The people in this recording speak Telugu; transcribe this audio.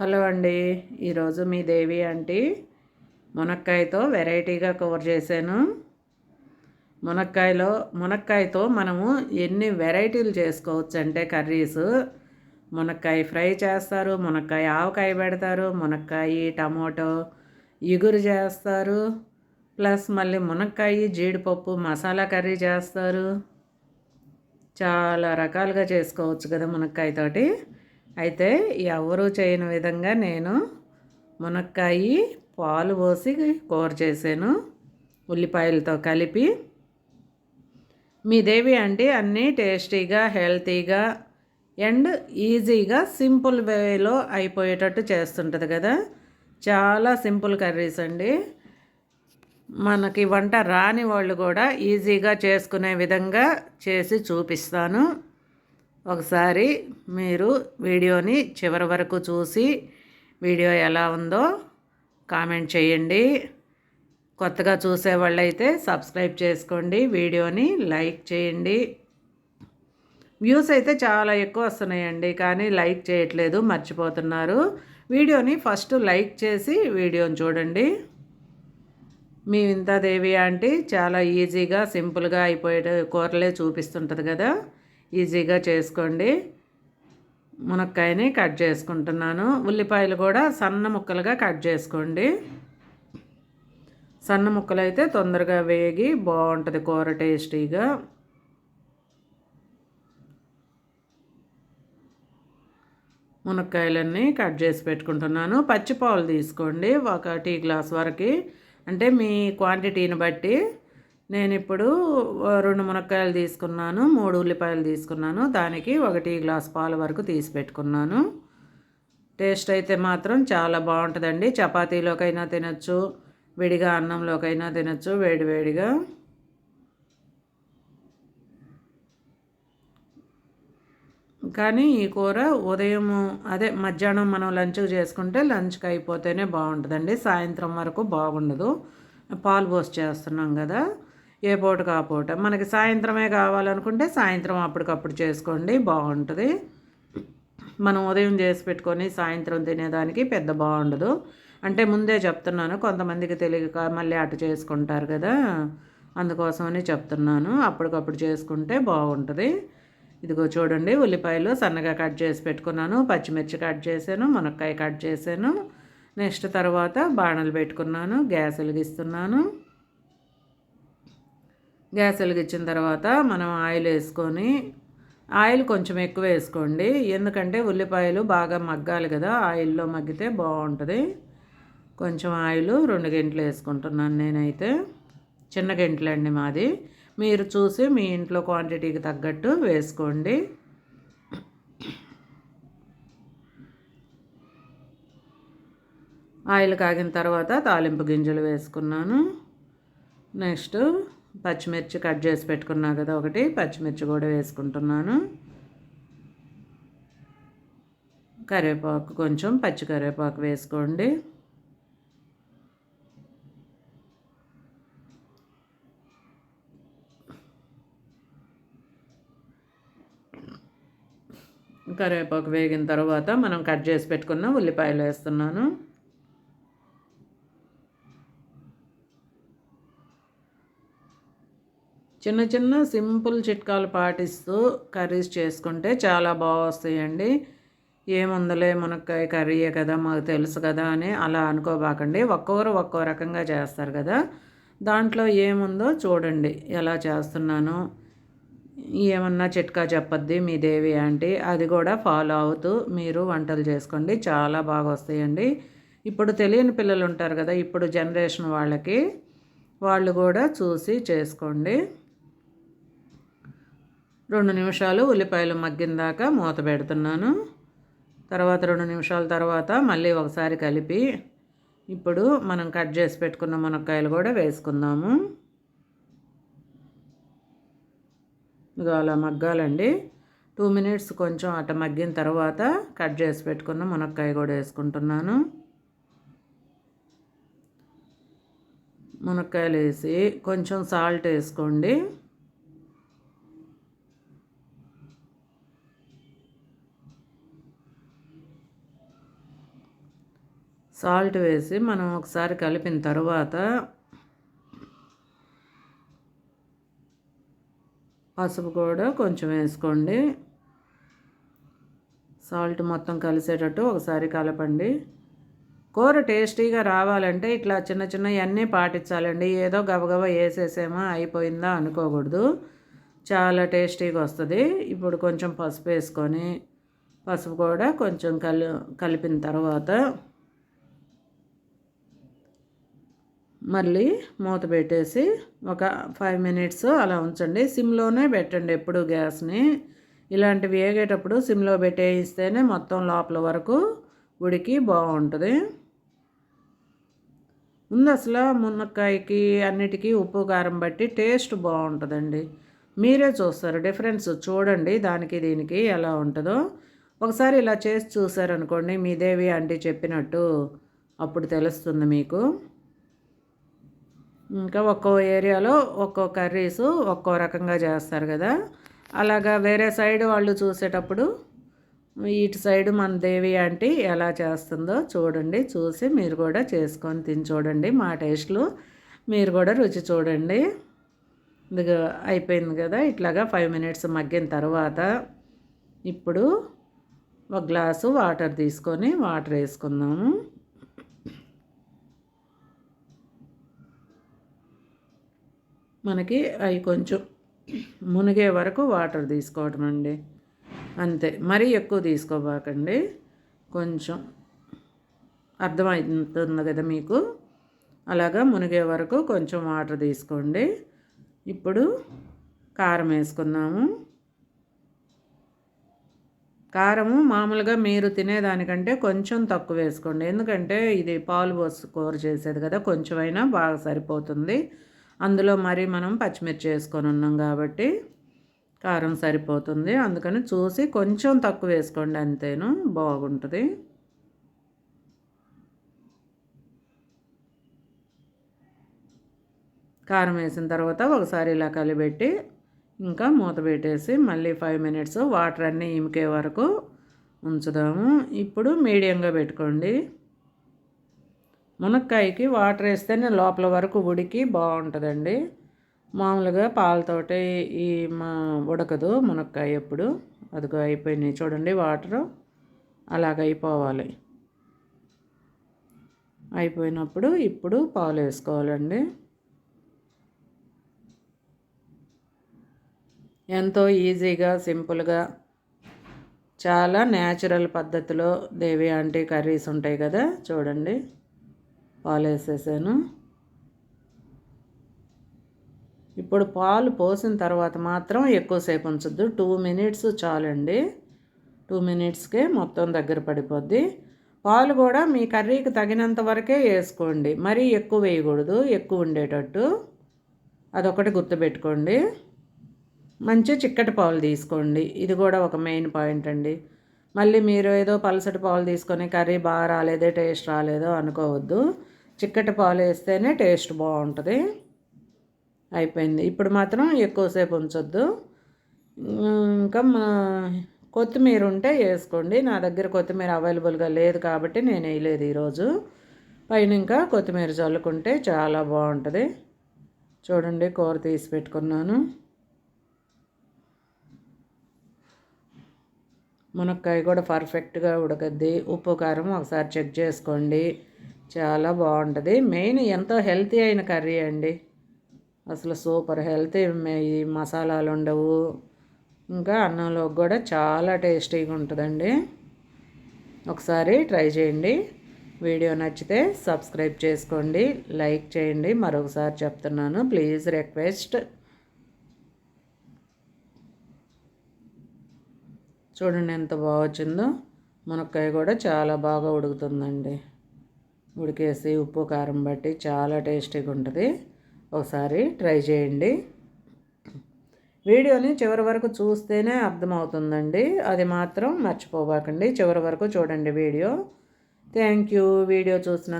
హలో అండి. ఈరోజు మీ దేవి ఆంటీ మునక్కాయతో వెరైటీగా కవర్ చేశాను. మునక్కాయలో మునక్కాయతో మనము ఎన్ని వెరైటీలు చేసుకోవచ్చు అంటే కర్రీస్. మునక్కాయ ఫ్రై చేస్తారు మునక్కాయ ఆవకాయ పెడతారు మునక్కాయ టమాటో ఇగురు చేస్తారు ప్లస్ మళ్ళీ మునక్కాయ జీడిపప్పు మసాలా కర్రీ చేస్తారు. చాలా రకాలుగా చేసుకోవచ్చు కదా మునక్కాయతోటి అయితే ఎవరు చేయని విధంగా నేను మునక్కాయి పాలు పోసి కూర చేశాను. ఉల్లిపాయలతో కలిపి. మీ దేవి అంటే అన్నీ టేస్టీగా హెల్తీగా అండ్ ఈజీగా సింపుల్ వేలో అయిపోయేటట్టు చేస్తుంటుంది కదా. చాలా సింపుల్ కర్రీస్ అండి. మనకి వంట రాని వాళ్ళు కూడా ఈజీగా చేసుకునే విధంగా చేసి చూపిస్తాను. ఒకసారి మీరు వీడియోని చివరి వరకు చూసి వీడియో ఎలా ఉందో కామెంట్ చేయండి. కొత్తగా చూసేవాళ్ళైతే సబ్స్క్రైబ్ చేసుకోండి. వీడియోని లైక్ చేయండి. వ్యూస్ అయితే చాలా ఎక్కువ వస్తున్నాయండి కానీ లైక్ చేయట్లేదు మర్చిపోతున్నారు. వీడియోని ఫస్ట్ లైక్ చేసి వీడియోని చూడండి. మీ దేవి ఆంటీ చాలా ఈజీగా సింపుల్గా అయిపోయే కూరలే చూపిస్తుంటుంది కదా. ఈజీగా చేసుకోండి. మునక్కాయని కట్ చేసుకుంటున్నాను. ఉల్లిపాయలు కూడా సన్న ముక్కలుగా కట్ చేసుకోండి. సన్న ముక్కలు అయితే తొందరగా వేగి బాగుంటుంది కూర టేస్టీగా. మునక్కాయలన్నీ కట్ చేసి పెట్టుకుంటున్నాను. పచ్చిపాలు తీసుకోండి. ఒక టీ గ్లాస్ వరకు. అంటే మీ క్వాంటిటీని బట్టి నేను ఇప్పుడు రెండు మునక్కాయలు తీసుకున్నాను మూడు ఉల్లిపాయలు తీసుకున్నాను దానికి ఒకటి గ్లాస్ పాల వరకు తీసి పెట్టుకున్నాను. టేస్ట్ అయితే మాత్రం చాలా బాగుంటుందండి. చపాతీలోకైనా తినచ్చు విడిగా అన్నంలోకైనా తినచ్చు వేడివేడిగా కానీ ఈ కూర ఉదయం అదే మధ్యాహ్నం మనం లంచ్ చేసుకుంటే లంచ్కి అయిపోతేనే బాగుంటుందండి. సాయంత్రం వరకు బాగుండదు. పాలు పోసి చేస్తున్నాం కదా. ఏ పూటకు ఆ పూట. మనకి సాయంత్రమే కావాలనుకుంటే సాయంత్రం అప్పటికప్పుడు చేసుకోండి బాగుంటుంది. మనం ఉదయం చేసి పెట్టుకొని సాయంత్రం తినేదానికి పెద్ద బాగుండదు. అంటే ముందే చెప్తున్నాను కొంతమందికి తెలియక మళ్ళీ అటు చేసుకుంటారు కదా అందుకోసమని చెప్తున్నాను. అప్పటికప్పుడు చేసుకుంటే బాగుంటుంది. ఇదిగో చూడండి ఉల్లిపాయలు సన్నగా కట్ చేసి పెట్టుకున్నాను పచ్చిమిర్చి కట్ చేశాను మునక్కాయ కట్ చేశాను. నెక్స్ట్ తర్వాత బాణలు పెట్టుకున్నాను గ్యాస్ వెలిగిస్తున్నాను. గ్యాస్ వెలిగించిన తర్వాత మనం ఆయిల్ వేసుకొని ఆయిల్ కొంచెం ఎక్కువ వేసుకోండి. ఎందుకంటే ఉల్లిపాయలు బాగా మగ్గాలి కదా ఆయిల్లో మగ్గితే బాగుంటుంది. కొంచెం ఆయిల్ రెండు గంటలు వేసుకుంటున్నాను నేనైతే. చిన్న గంటలండి మాది. మీరు చూసి మీ ఇంట్లో క్వాంటిటీకి తగ్గట్టు వేసుకోండి. ఆయిల్ కాగిన తర్వాత తాలింపు గింజలు వేసుకున్నాను. నెక్స్ట్ పచ్చిమిర్చి కట్ చేసి పెట్టుకున్నా కదా ఒకటి పచ్చిమిర్చి కూడా వేసుకుంటున్నాను. కరివేపాకు కొంచెం పచ్చి కరివేపాకు వేసుకోండి. కరివేపాకు వేగిన తర్వాత మనం కట్ చేసి పెట్టుకున్న ఉల్లిపాయలు వేస్తున్నాను. చిన్న చిన్న సింపుల్ చిట్కాలు పాటిస్తూ కర్రీస్ చేసుకుంటే చాలా బాగా వస్తాయండి ఏముందలే మునక్కాయ కర్రీయే కదా మాకు తెలుసు కదా అని అలా అనుకోబాకండి. ఒక్కొక్కరు ఒక్కో రకంగా చేస్తారు కదా. దాంట్లో ఏముందో చూడండి ఎలా చేస్తున్నాను. ఏమన్నా చిట్కా చెప్పద్ది మీ దేవి ఆంటీ. అది కూడా ఫాలో అవుతూ మీరు వంటలు చేసుకోండి చాలా బాగా వస్తాయండి ఇప్పుడు తెలియని పిల్లలు ఉంటారు కదా ఇప్పుడు జనరేషన్ వాళ్ళకి వాళ్ళు కూడా చూసి చేసుకోండి. రెండు నిమిషాలు ఉల్లిపాయలు మగ్గిందాక మూత పెడుతున్నాను. తర్వాత రెండు నిమిషాల తర్వాత మళ్ళీ ఒకసారి కలిపి ఇప్పుడు మనం కట్ చేసి పెట్టుకున్న మునక్కాయలు కూడా వేసుకుందాము. ఇక అలా మగ్గాలండి. టూ మినిట్స్ కొంచెం అట్ట మగ్గిన తర్వాత కట్ చేసి పెట్టుకున్న మునక్కాయ కూడా వేసుకుంటున్నాను. మునక్కాయలు వేసి కొంచెం సాల్ట్ వేసుకోండి. సాల్ట్ వేసి మనం ఒకసారి కలిపిన తర్వాత పసుపు కూడా కొంచెం వేసుకోండి. సాల్ట్ మొత్తం కలిసేటట్టు ఒకసారి కలపండి. కూర టేస్టీగా రావాలంటే ఇట్లా చిన్న చిన్న అన్నీ పాటించాలండి. ఏదో గబగబా వేసేసేమో అయిపోయిందా అనుకోకూడదు. చాలా టేస్టీగా వస్తుంది. ఇప్పుడు కొంచెం పసుపు వేసుకొని పసుపు కూడా కొంచెం కలి కలిపిన తర్వాత మళ్ళీ మూత పెట్టేసి ఒక ఫైవ్ మినిట్స్ అలా ఉంచండి. సిమ్లోనే పెట్టండి ఎప్పుడు గ్యాస్ని. ఇలాంటివి వేగేటప్పుడు సిమ్లో పెట్టేయిస్తేనే మొత్తం లోపల వరకు ఉడికి బాగుంటుంది. ముందు అసలు మునక్కాయకి అన్నిటికీ ఉప్పు కారం బట్టి టేస్ట్ బాగుంటుందండి. మీరే చూస్తారు డిఫరెన్స్. చూడండి దానికి దీనికి ఎలా ఉంటుందో. ఒకసారి ఇలా చేసి చూసారనుకోండి మీ దేవి ఆంటీ చెప్పినట్టు అప్పుడు తెలుస్తుంది మీకు. ఇంకా ఒక్కో ఏరియాలో ఒక్కో కర్రీస్ ఒక్కో రకంగా చేస్తారు కదా. అలాగా వేరే సైడ్ వాళ్ళు చూసేటప్పుడు ఇటు సైడ్ మన దేవి ఆంటీ ఎలా చేస్తుందో చూడండి. చూసి మీరు కూడా చేసుకొని తిని చూడండి మా టేస్ట్లు. మీరు కూడా రుచి చూడండి. ఇదిగా అయిపోయింది కదా. ఇట్లాగా ఫైవ్ మినిట్స్ మగ్గిన తర్వాత ఇప్పుడు ఒక గ్లాసు వాటర్ తీసుకొని వాటర్ వేసుకుందాము. మనకి అవి కొంచెం మునిగే వరకు వాటర్ తీసుకోవటం అండి. అంతే. మరీ ఎక్కువ తీసుకోబాకండి. కొంచెం అర్థమవుతుంది కదా మీకు? అలాగా మునిగే వరకు కొంచెం వాటర్ తీసుకోండి. ఇప్పుడు కారం వేసుకుందాము. కారము మామూలుగా మీరు తినేదానికంటే కొంచెం తక్కువ వేసుకోండి. ఎందుకంటే ఇది పాలు పోసి కూర చేసేది కదా కొంచెమైనా బాగా సరిపోతుంది. అందులో మరి మనం పచ్చిమిర్చి వేసుకొని ఉన్నాం కాబట్టి కారం సరిపోతుంది. అందుకని చూసి కొంచెం తక్కువ వేసుకోండి అంతేను. బాగుంటుంది. కారం వేసిన తర్వాత ఒకసారి ఇలా కలిపెట్టి ఇంకా మూత పెట్టేసి మళ్ళీ ఫైవ్ మినిట్స్ వాటర్ అన్నీ ఇమికే వరకు ఉంచుదాము. ఇప్పుడు మీడియంగా పెట్టుకోండి. మునక్కాయకి వాటర్ వేస్తేనే లోపల వరకు ఉడికి బాగుంటుందండి. మామూలుగా పాలతోటి ఈ మా ఉడకదు మునక్కాయ ఎప్పుడు. అదిగో అయిపోయినాయి చూడండి వాటరు. అలాగ అయిపోవాలి అయిపోయినప్పుడు ఇప్పుడు పాలు వేసుకోవాలండి. ఎంతో ఈజీగా సింపుల్గా చాలా న్యాచురల్ పద్ధతిలో దేవి ఆంటీ కర్రీస్ ఉంటాయి కదా చూడండి. పాలు వేసేసాను ఇప్పుడు పాలు పోసిన తర్వాత మాత్రం ఎక్కువసేపు ఉంచొద్దు. టూ మినిట్స్ చాలండి. టూ మినిట్స్కే మొత్తం దగ్గర పడిపోద్ది. పాలు కూడా మీ కర్రీకి తగినంత వరకే వేసుకోండి. మరీ ఎక్కువ వేయకూడదు. ఎక్కువ ఉండేటట్టు. అదొకటి గుర్తుపెట్టుకోండి. మంచి చిక్కటి పాలు తీసుకోండి. ఇది కూడా ఒక మెయిన్ పాయింట్ అండి. మళ్ళీ మీరు ఏదో పలసటి పాలు తీసుకొని కర్రీ బాగా రాలేదే టేస్ట్ రాలేదో అనుకోవద్దు. చిక్కటి పాలు వేస్తేనే టేస్ట్ బాగుంటుంది. అయిపోయింది. ఇప్పుడు మాత్రం ఎక్కువసేపు ఉంచొద్దు. ఇంకా మా కొత్తిమీర ఉంటే వేసుకోండి. నా దగ్గర కొత్తిమీర అవైలబుల్గా లేదు కాబట్టి నేను వేయలేదు ఈరోజు. పైన ఇంకా కొత్తిమీర చల్లుకుంటే చాలా బాగుంటుంది. చూడండి కూర తీసి పెట్టుకున్నాను. మునక్కాయ కూడా పర్ఫెక్ట్గా ఉడకద్ది. ఉప్పు కారం ఒకసారి చెక్ చేసుకోండి. చాలా బాగుంటుంది. మెయిన్ ఎంతో హెల్తీ అయిన కర్రీ అండి. అసలు సూపర్ హెల్తీ ఈ మసాలాలు ఉండవు. ఇంకా అన్నంలో కూడా చాలా టేస్టీగా ఉంటుందండి. ఒకసారి ట్రై చేయండి. వీడియో నచ్చితే సబ్స్క్రైబ్ చేసుకోండి. లైక్ చేయండి. మరొకసారి చెప్తున్నాను. Please request. చూడండి ఎంత బాగా వచ్చిందో. మునక్కాయ కూడా చాలా బాగా ఉడుకుతుందండి. ఉడికేసి ఉప్పు కారం బట్టి చాలా టేస్టీగా ఉంటుంది. ఒకసారి ట్రై చేయండి. వీడియోని చివరి వరకు చూస్తేనే అర్థమవుతుందండి. అది మాత్రం మర్చిపోబాకండి. చివరి వరకు చూడండి వీడియో. Thank you. వీడియో చూసినందుకు